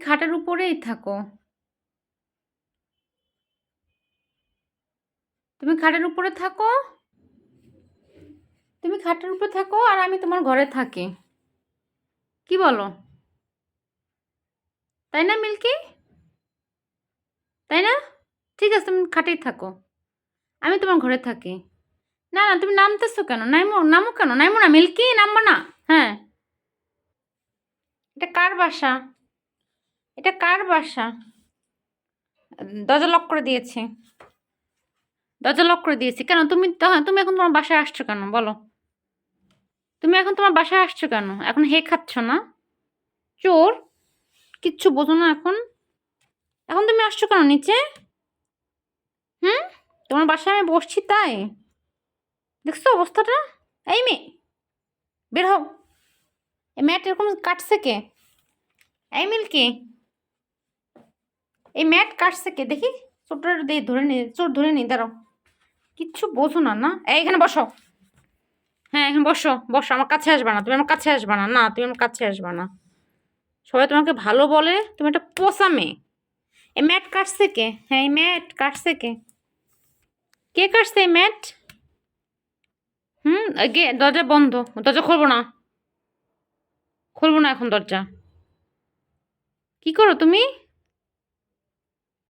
খাটের উপরেই থাকো। তুমি খাটের উপরে থাকো। তুমি খাটের উপরে থাকো আর আমি তোমার ঘরে থাকি। কি বলো? তাই না, মিল্কি? তাই না? ঠিক আছে, তুমি খাটেই থাকো। আমি তোমার ঘরে থাকি। না না, তুমি নামতেছো কেন? নামো নামো কেন? নাইমো না, মিল্কি নামবো না। হ্যাঁ। এটা কার বাসা? এটা কার বাসা? দরজা লক করে দিয়েছে। দরজা লক করে দিয়েছি। কেন? তুমি তো- তুমি এখন তোমার বাসায় আসছো কেন? বলো। তুমি এখন তোমার বাসায় আসছো কেন? এখন হে খাচ্ছ না? চোর? কিচ্ছু বোঝো না এখন। এখন তুমি আসছো কেন নিচে? হুম? তোমার বাসায় আমি বসছি তাই। দেখছ অবস্থাটা? এই মেয়ে, বের হও। এই ম্যাট এরকম কাটছে কে? এই মিল্কি? এই ম্যাট কাটছে কে? দেখি। চোরটা দিয়ে ধরে নি, চোর ধরে নি, দাঁড়াও। কিচ্ছু বোঝো না না? এখানে বসো। হ্যাঁ এখানে বসো বসো। আমার কাছে আসবে না, তুমি আমার কাছে আসবে না না, তুমি আমার কাছে আসবে না। সবাই তোমাকে ভালো বলে, তুমি একটা পোষা মেয়ে। এই ম্যাট কাটছে কে? হ্যাঁ এই ম্যাট কাটছে কে? কে কাটছে এই ম্যাট? হুম গে, দরজা বন্ধ। দরজা খুলবো না। খুলবো না এখন দরজা। কি করো তুমি?